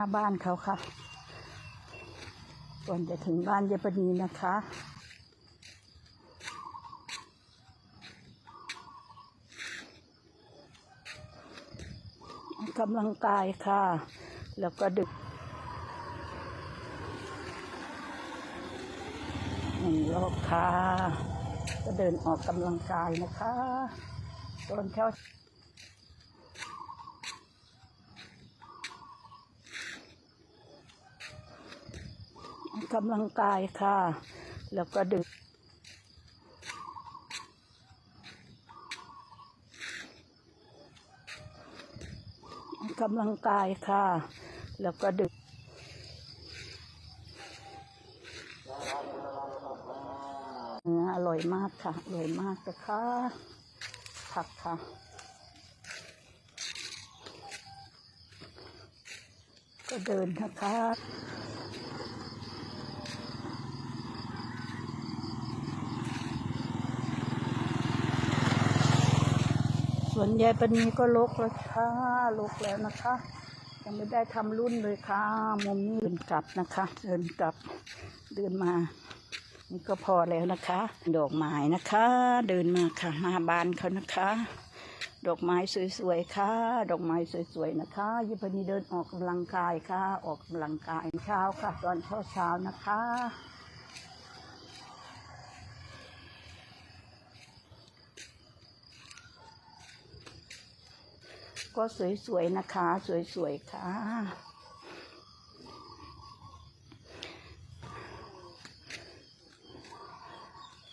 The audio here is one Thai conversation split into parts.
หน้าบ้านเขาค่ะ ก่อนจะถึงบ้านยายปนีนะคะกกำลังกายค่ะ แล้วก็ดึกหนึ่งรอบค่ะ ก็เดินออกกำลังกายนะคะ ตอนเช้า กำลังกายค่ะ แล้วก็ดึกกำลังกายค่ะ แล้วก็ดึกเนื้ออร่อยมากค่ะ อร่อยมากนะคะผักค่ะก็เดินนะคะ วนยายปณีก็ลกแล้วค่ะลกแล้วนะคะ ยังไม่ได้ทำรุ่นเลยค่ะมุมนี้เดินกลับนะคะ เดินกลับเดินมา นี่ก็พอแล้วนะคะ ดอกไม้นะคะ เดินมาค่ะหน้าบ้านเขานะคะ ดอกไม้สวยๆค่ะ ดอกไม้สวยๆนะคะยิปนีเดินออกกำลังกายค่ะ ออกกำลังกายเช้าค่ะ ตอนเช้าๆนะคะ ก็สวยๆนะคะ สวยๆค่ะ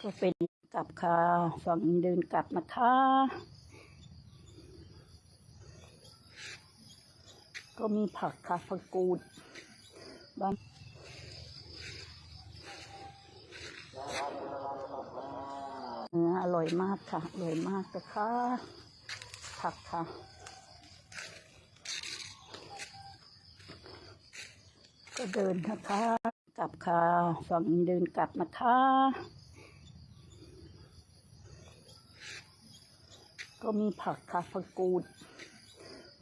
ก็เป็นกลับค่ะฝั่งเดินกลับนะคะก็มีผักค่ะผักกูดบางเนื้ออร่อยมากค่ะ อร่อยมากนะคะผักค่ะ ก็เดินนะคะ กลับค่ะฝั่งเดินกลับนะคะ ก็มีผักค่ะผักกูด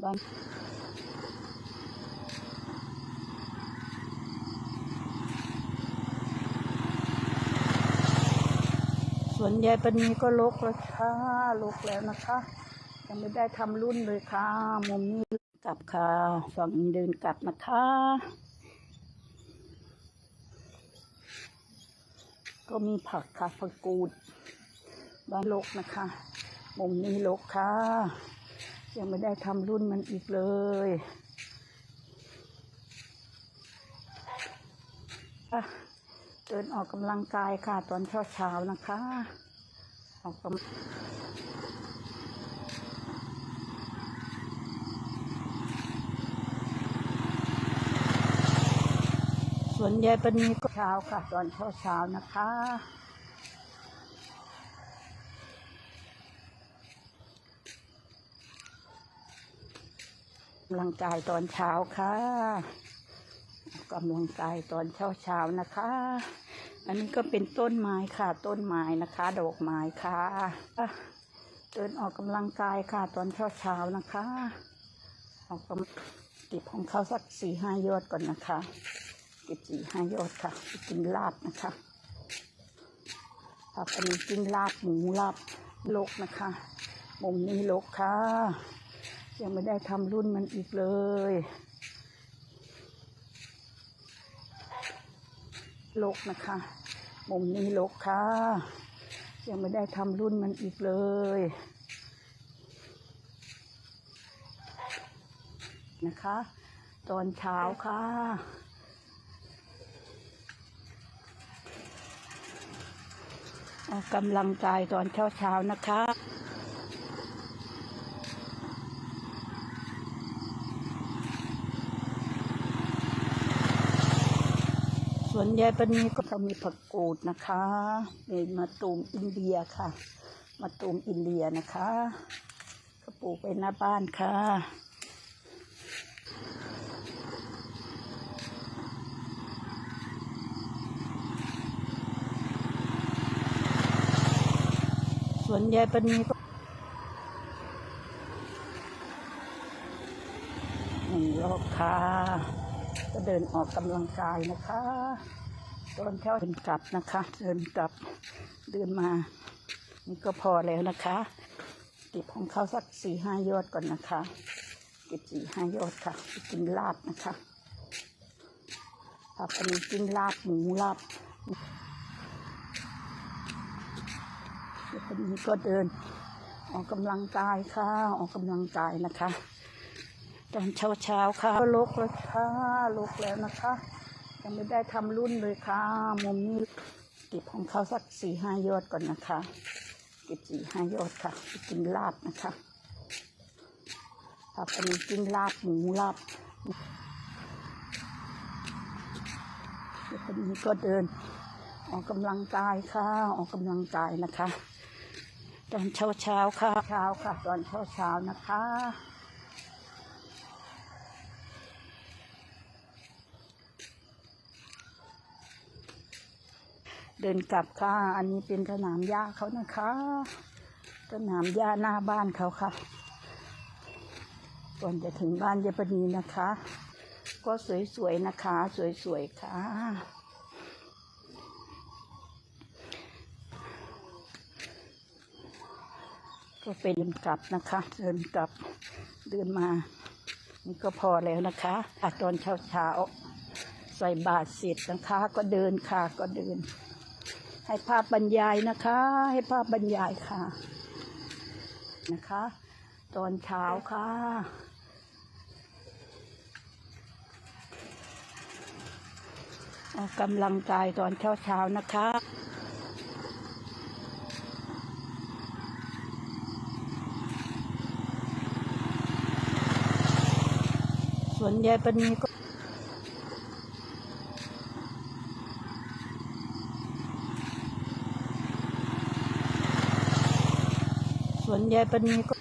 บ้างส่วนยายปณีก็ลกแล้วค่ะลกแล้วนะคะ ยังไม่ได้ทำรุ่นเลยค่ะ มุมนี้กลับค่ะฝั่งเดินกลับนะคะ ก็มีผักค่ะผักกูด บ้านลกนะคะ มุมนี้ลกค่ะ ยังไม่ได้ทำรุ่นมันอีกเลยอะเดินออกกำลังกายค่ะ ตอนเช้าเช้าๆนะคะ ออกกำ วนยายปณีก็เช้าค่ะ ตอนเช้าเช้านะคะ กำลังกายตอนเช้าค่ะกำลังกายตอนเช้าเช้านะคะ อันนี้ก็เป็นต้นไม้ค่ะ ต้นไม้นะคะ ดอกไม้ค่ะเดินออกกำลังกายค่ะ ตอนเช้าเช้านะคะ ออกกำลังติดของเขาสักสี่ห้ายอดก่อนนะคะ เก็บสี่ห้ายอดค่ะ กินลาบนะคะผักอันนี้กินลาบหมูลาบลกนะคะมุมนี้ลกค่ะ ยังไม่ได้ทำรุ่นมันอีกเลยลกนะคะมุมนี้ลกค่ะ ยังไม่ได้ทำรุ่นมันอีกเลยนะคะ ตอนเช้าค่ะ ออกกำลังกายตอนเช้าๆนะคะส่วนยายปณีก็จะมีผักกูดนะคะเป็นมะตูมอินเดียค่ะมะตูมอินเดียนะคะก็ปลูกไว้หน้าบ้านค่ะ ส่วนยายปณีก็หนึ่งรอบค่ะก็เดินออกกำลังกายนะคะตอนเช้าเดินกลับนะคะ เดินกลับเดินมา นี่ก็พอแล้วนะคะเก็บของเขาสักสี่ห้ายอดก่อนนะคะเก็บสี่ห้ายอดค่ะกินลาบนะคะผักอันนี้กินลาบหมูลาบ แล้วคนนี้ก็เดิน ออกกำลังกายค่ะ ออกกำลังกายนะคะ ตอนเช้าเช้าค่ะก็ลกแล้วค่ะลกแล้วนะคะ ยังไม่ได้ทำรุ่นเลยค่ะ มุมนี้เก็บของเขาสักสี่ห้ายอดก่อนนะคะ เก็บสี่ห้ายอดค่ะกินลาบนะคะผักอันนี้กินลาบหมูลาบแล้วคนนี้ก็เดินออกกำลังกายค่ะ ออกกำลังกายนะคะ ตอนเช้าเช้าค่ะเช้าค่ะ ตอนเช้าเช้านะคะ เดินกลับค่ะ อันนี้เป็นสนามหญ้าเขานะคะสนามหญ้าหน้าบ้านเขาค่ะก่อนจะถึงบ้านยายปนีนะคะ ก็สวยๆนะคะ สวยๆค่ะ ก็เป็นเดินกลับนะคะ เดินกลับเดินมา นี่ก็พอแล้วนะคะอะตอนเช้าเช้าๆใส่บาตรเสร็จนะคะ ก็เดินค่ะก็เดิน ให้ภาพบรรยายนะคะ ให้ภาพบรรยายค่ะ นะคะ ตอนเช้าค่ะออกกำลังกายตอนเช้าเช้าๆนะคะ วนยายปนีก็สวนยายปนีก็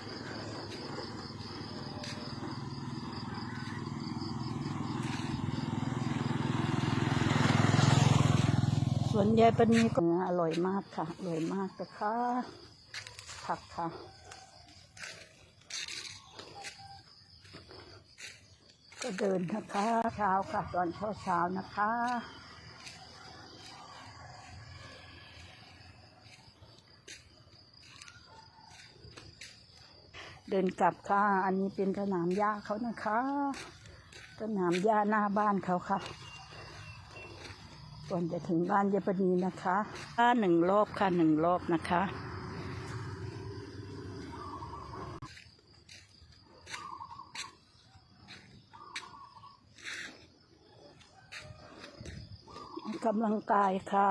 สวนยายปนีก็อร่อยมากค่ะ อร่อยมากนะคะผักค่ะ ก็เดินนะคะเช้าค่ะตอนเช้าเช้านะคะ เดินกลับค่ะ อันนี้เป็นสนามหญ้าเขานะคะสนามหญ้าหน้าบ้านเขาค่ะก่อนจะถึงบ้านยายปนีนะคะหนึ่งรอบค่ะหนึ่งรอบนะคะ กำลังกายค่ะ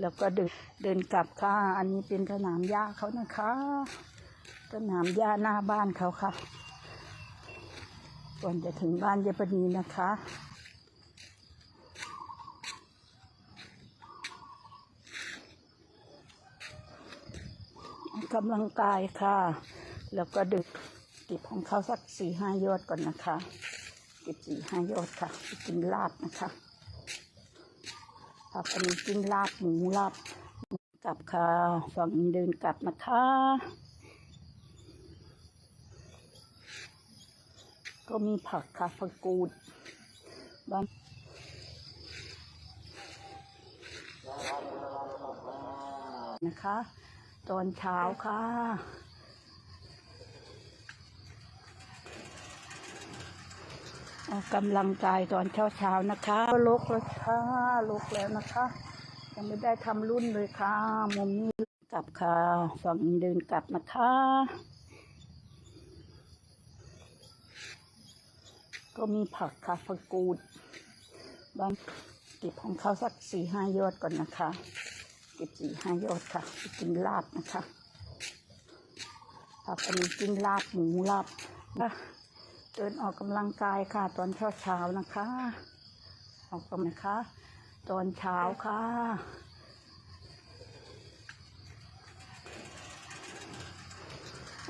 แล้วก็เดินเดินกลับค่ะ อันนี้เป็นสนามหญ้าเขานะคะ สนามหญ้าหน้าบ้านเขาค่ะ ก่อนจะถึงบ้านยายปนีนะคะกำลังกายค่ะ แล้วก็ดึกเก็บของเขาสักสี่ห้ายอดก่อนนะคะเก็บสี่ห้ายอดค่ะกินลาบนะคะ ผักอันนี้กินลาบหมูลาบกลับค่ะ ฝั่งเดินกลับนะคะก็มีผักค่ะผักกูดบางนะคะ ตอนเช้าค่ะ ออกกำลังกายตอนเช้าๆนะคะก็ลกแล้วค่ะลกแล้วนะคะ ยังไม่ได้ทำรุ่นเลยค่ะ มุมนี้กลับค่ะฝั่งเดินกลับนะคะ ก็มีผักค่ะผักกูดบางเก็บของเขาสักสี่ห้ายอดก่อนนะคะ เก็บสี่ห้ายอดค่ะกินลาบนะคะผักอันนี้กินลาบหมูลาบนะ เดินออกกำลังกายค่ะ ตอนเช้าเช้านะคะ ออกกำลังนะคะ ตอนเช้าค่ะ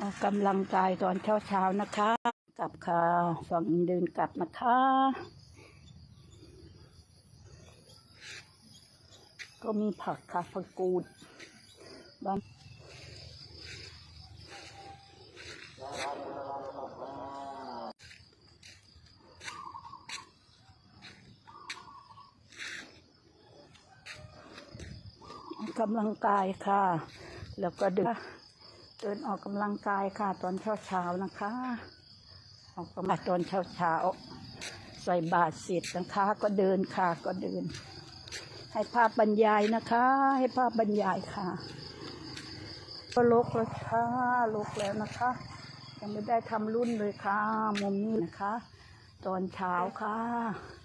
ออกกำลังกายตอนเช้าเช้านะคะ กลับค่ะฝั่งเดินกลับนะคะ ก็มีผักค่ะผักกูดบาง กำลังกายค่ะ แล้วก็เดินเดินออกกำลังกายค่ะ ตอนเช้าเช้านะคะ ออกกำลังตอนเช้าเช้าใส่บาตรเสร็จนะคะ ก็เดินค่ะก็เดิน ให้ภาพบรรยายนะคะ ให้ภาพบรรยายค่ะ ก็ลกแล้วค่ะลกแล้วนะคะ ยังไม่ได้ทำรุ่นเลยค่ะ มุมนี้นะคะ ตอนเช้าค่ะ